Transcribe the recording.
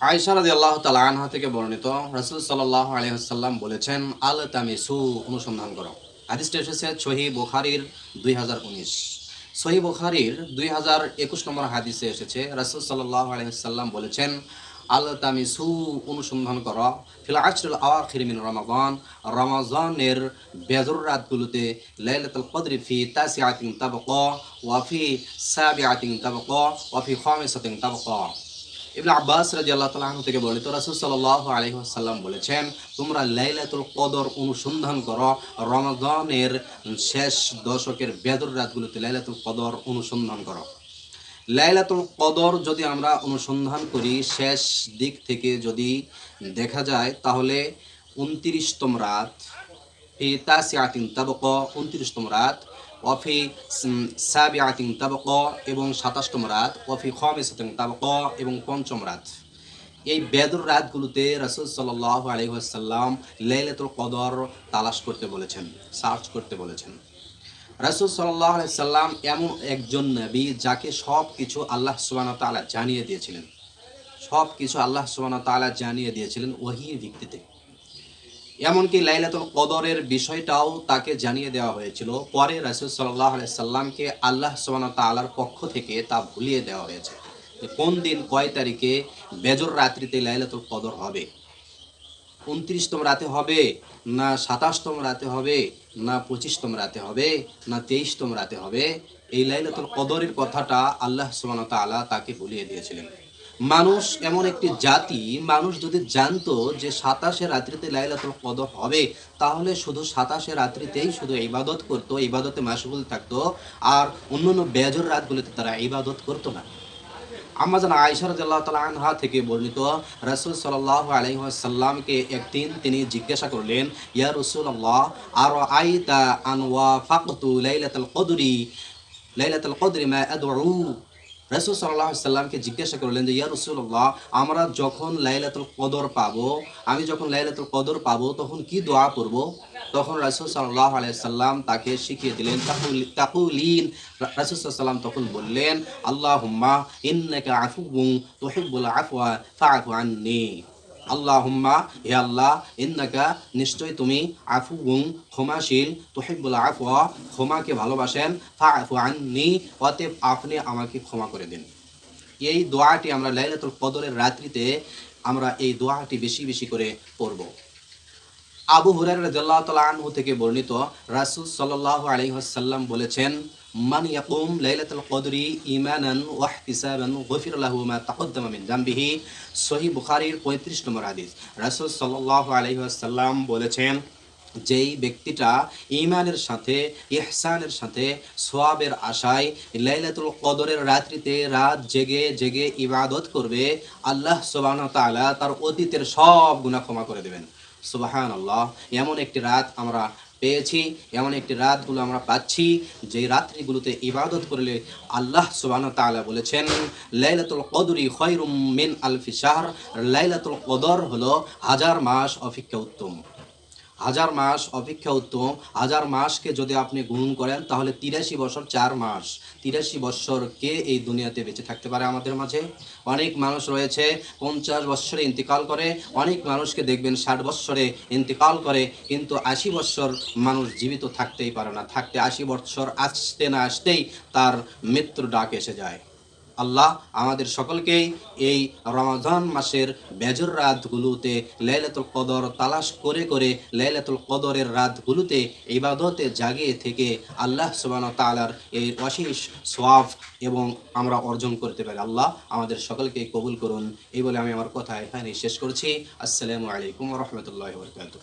আয়সা রাজি আল্লাহ তালা আনহা থেকে বর্ণিত রসুল সাল্লাহ আলহাম বলেছেন আল তামিসু অনুসন্ধান করো। হাদিসটা এসেছে সহি বুখারির দুই হাজার উনিশ। সহি বুখারির দুই হাজার একুশ নম্বর হাদিসে এসেছে, রসুল সাল্লাহ আলহাম বলেছেন আল তামিসু অনুসন্ধান করো, ফিল আশরুল আওয়াখির মিন রমাদান। রমাজানের বেজর রাতগুলোতে লাইলাতুল কদরি ফি তাসিআতিন তাবকা, ওয়া ফি সাবিআতিন তাবকা, ওয়া ফি খামিসাতিন তাবকা। ইবনে আব্বাস রাদিয়াল্লাহু তাআলা আনহু থেকে বর্ণিত রাসূল সাল্লাল্লাহু আলাইহি ওয়াসাল্লাম বলেছেন, তোমরা লাইলাতুল কদর অনুসন্ধান করো রমাদানের শেষ দশকের বেদর রাতগুলোতে লাইলাতুল কদর অনুসন্ধান করো। লাইলাতুল কদর যদি আমরা অনুসন্ধান করি, শেষ দিক থেকে যদি দেখা যায়, তাহলে উনত্রিশতম রাত, ফি তাসিআতিন তাবক, উনত্রিশতম রাত ওয়াফি সাবিআতিন তাবক এবং সাতাশতম রাত ওয়াফি খামিসাতিন তাবক এবং পঞ্চম রাত۔ এই বেদর রাতগুলোতে রাসূল সাল্লাল্লাহু আলাইহি ওয়াসাল্লাম লাইলাতুল কদর তালাশ করতে বলেছেন, সার্চ করতে বলেছেন। রাসূল আলাইহি সাল্লাম এমন একজন নবী যাকে সব কিছু আল্লাহ সুবহানাহু ওয়া তাআলা জানিয়ে দিয়েছিলেন। সব কিছু আল্লাহ সুবহানাহু ওয়া তাআলা জানিয়ে দিয়েছিলেন ওহির ভিত্তিতে। এমনকি লাইলাতুল কদরের বিষয়টাও তাকে জানিয়ে দেওয়া হয়েছিল। পরে রাসূল আলাইহি সাল্লামকে আল্লাহ সুবহানাহু ওয়া তাআলার পক্ষ থেকে তা ভুলিয়ে দেওয়া হয়েছে কোন দিন কয় তারিখে বেজর রাত্রিতে লাইলাতুল কদর হবে? উনত্রিশতম রাতে হবে না সাতাশতম রাতে হবে না পঁচিশতম রাতে হবে না তেইশতম রাতে হবে? এই লাইলাতুল কদরের কথাটা আল্লাহ সুবহানাহু ওয়া তাকে ভুলিয়ে দিয়েছিলেন। মানুষ এমন একটি জাতি, মানুষ যদি জানতো যে সাতাশে রাত্রিতে লাইলাতুল কদর হবে, তাহলে শুধু সাতাশে রাত্রিতেই শুধু ইবাদত করতো, ইবাদতে মাসগুল থাকতো, আর অন্যান্য বেজর রাতগুলিতে তারা ইবাদত করতো না। আমাজন আয়সা রাদিয়াল্লাহু তাআলা আনহা থেকে বর্ণিত রাসূল সাল্লাল্লাহু আলাইহি ওয়াসাল্লামকে একদিন তিনি জিজ্ঞাসা করলেন, ইয়া রাসূলুল্লাহ আর আইতা আন ওয়া ফাকতু লাইলাতুল কদরি? লাইলাতুল কদরি মা রাসূল সাল্লাল্লাহু সাল্লামকে জিজ্ঞাসা করলেন যে, ইয়া রসুল্লাহ আমরা যখন লাইলাতুল কদর পাবো, আমি যখন লাইলাতুল কদর পাবো, তখন কি দোয়া করব? তখন রাসুল সাল্লাহ আলাইসাল্লাম তাকে শিখিয়ে দিলেন, তাকুল- তাকুলিন। রাসূল সাল্লাম তখন বললেন আল্লাহ হুম্মা ইন্নাকা আফুবুং তহিবুল আফওয়া, ফাআফু আন্নি। আল্লাহুম্মা, হে আল্লাহ, ইন্নাকা নিশ্চয় তুমি আফুউন ক্ষমাশীল, তুহিব্বুল আফওয়া, ক্ষমাকে ভালোবাসেন, ফাআফু আন্নি, অতএব আপনি আমাকে ক্ষমা করে দিন। এই দোয়াটি আমরা লাইলাতুল কদরের রাত্রিতে আমরা এই দোয়াটি বেশি বেশি করে পড়ব। আবু হুরায়রা রাদিয়াল্লাহু তাআলা আনহু থেকে বর্ণিত রাসূল সাল্লাল্লাহু আলাইহি ওয়াসাল্লাম বলেছেন মান ইয়াকুম লাইলাতুল কদরি ঈমানান ওয়া ইহতিসাবান গফির লাহু মা তাকদ্দামা মিন যামবিহি সহিহ বুখারীর 35 নম্বর হাদিস। রাসূল সাল্লাল্লাহু আলাইহি ওয়াসাল্লাম বলেছেন, যেই ব্যক্তিটা ইমানের সাথে, ইহসানের সাথে সোয়াবের আশায় লাইলাতুল কদরের রাত্রিতে রাত জেগে জেগে ইবাদত করবে, আল্লাহ তাআলা তার অতীতের সব গুনাহ ক্ষমা করে দেবেন। সুবাহান আল্লাহ এমন একটি রাত আমরা পেয়েছি। এমন একটি রাতগুলো আমরা পাচ্ছি, যে রাত্রিগুলোতে ইবাদত করলে আল্লাহ সুবাহ তালা বলেছেন, লাইলাতুল কদরি খয়রুম মিন আলফি শাহর। লাইলাতুল কদর হলো হাজার মাস অপেক্ষা উত্তম। হাজার মাস অপেক্ষা উত্তম। হাজার মাসকে যদি আপনি গুণ করেন, তাহলে তিরাশি বছর চার মাস। তিরাশি বছর কে এই দুনিয়াতে বেঁচে থাকতে পারে আমাদের মাঝে? অনেক মানুষ রয়েছে, পঞ্চাশ বৎসরে ইন্তিকাল করে। অনেক মানুষকে দেখবেন ষাট বৎসরে ইন্তিকাল করে, কিন্তু আশি বৎসর মানুষ জীবিত থাকতেই পারে না। থাকতে আশি বৎসর আসতে না আসতেই তার মৃত্যুর ডাক এসে যায়। আল্লাহ আমাদের সকলকেই এই রমাজান মাসের বেজর রাতগুলোতে লাইলাতুল কদর তালাশ করে করে লাইলাতুল কদরের রাতগুলোতে ইবাদতে জাগিয়ে থেকে আল্লাহ সুবহানাহু ওয়া তাআলার এই অশেষ সোয়াব এবং আমরা অর্জন করতে পারি। আল্লাহ আমাদের সকলকে কবুল করুন। এই বলে আমি আমার কথা এখানে শেষ করছি। আসসালামু আলাইকুম রহমতুল্লাহ বরকাতুহ।